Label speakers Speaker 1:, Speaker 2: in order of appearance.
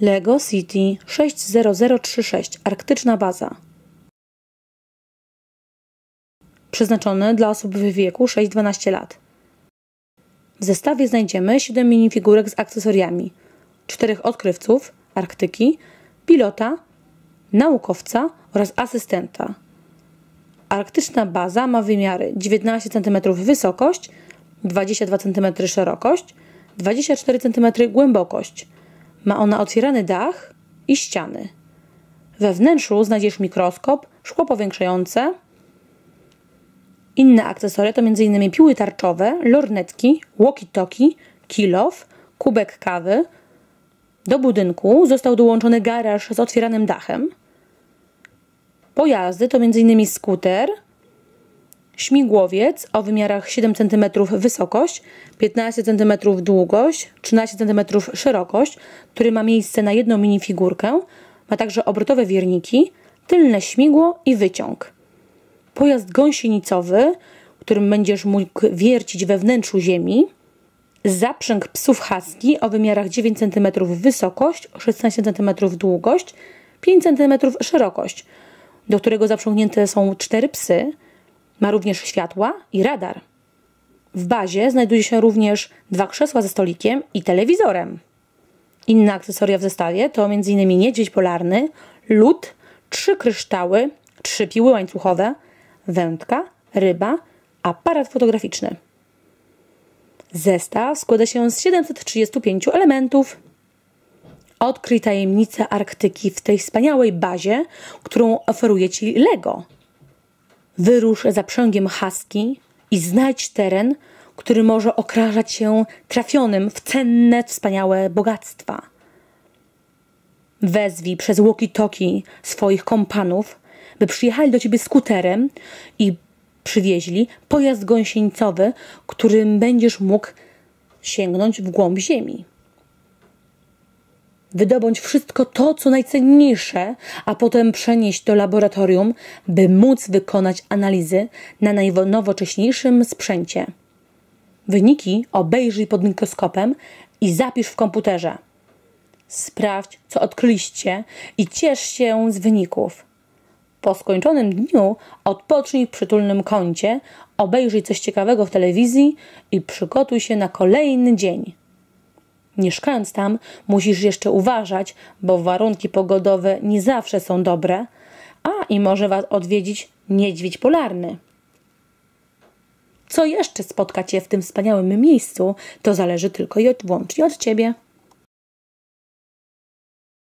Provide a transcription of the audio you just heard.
Speaker 1: Lego City 60036 Arktyczna baza. Przeznaczony dla osób w wieku 6-12 lat. W zestawie znajdziemy 7 minifigurek z akcesoriami, 4 odkrywców Arktyki, pilota, naukowca oraz asystenta. Arktyczna baza ma wymiary 19 cm wysokość, 22 cm szerokość, 24 cm głębokość. Ma ona otwierany dach i ściany. We wnętrzu znajdziesz mikroskop, szkło powiększające. Inne akcesoria to m.in. piły tarczowe, lornetki, walkie-talkie, kilof, kubek kawy. Do budynku został dołączony garaż z otwieranym dachem. Pojazdy to m.in. skuter, śmigłowiec o wymiarach 7 cm wysokość, 15 cm długość, 13 cm szerokość, który ma miejsce na jedną minifigurkę, ma także obrotowe wierniki, tylne śmigło i wyciąg. Pojazd gąsienicowy, którym będziesz mógł wiercić we wnętrzu ziemi, zaprzęg psów husky o wymiarach 9 cm wysokość, 16 cm długość, 5 cm szerokość, do którego zaprzągnięte są cztery psy, ma również światła i radar. W bazie znajduje się również dwa krzesła ze stolikiem i telewizorem. Inne akcesoria w zestawie to m.in. niedźwiedź polarny, lód, trzy kryształy, trzy piły łańcuchowe, wędka, ryba, aparat fotograficzny. Zestaw składa się z 735 elementów. Odkryj tajemnicę Arktyki w tej wspaniałej bazie, którą oferuje Ci LEGO. Wyrusz zaprzęgiem husky i znajdź teren, który może okrażać się trafionym w cenne, wspaniałe bogactwa. Wezwij przez walkie-talkie swoich kompanów, by przyjechali do ciebie skuterem i przywieźli pojazd gąsieńcowy, którym będziesz mógł sięgnąć w głąb ziemi wydobądź wszystko to, co najcenniejsze, a potem przenieść do laboratorium, by móc wykonać analizy na najnowocześniejszym sprzęcie. Wyniki obejrzyj pod mikroskopem i zapisz w komputerze. Sprawdź, co odkryliście i ciesz się z wyników. Po skończonym dniu odpocznij w przytulnym kącie, obejrzyj coś ciekawego w telewizji i przygotuj się na kolejny dzień. Mieszkając tam, musisz jeszcze uważać, bo warunki pogodowe nie zawsze są dobre, a i może was odwiedzić niedźwiedź polarny. Co jeszcze spotka cię w tym wspaniałym miejscu, to zależy tylko i wyłącznie od ciebie.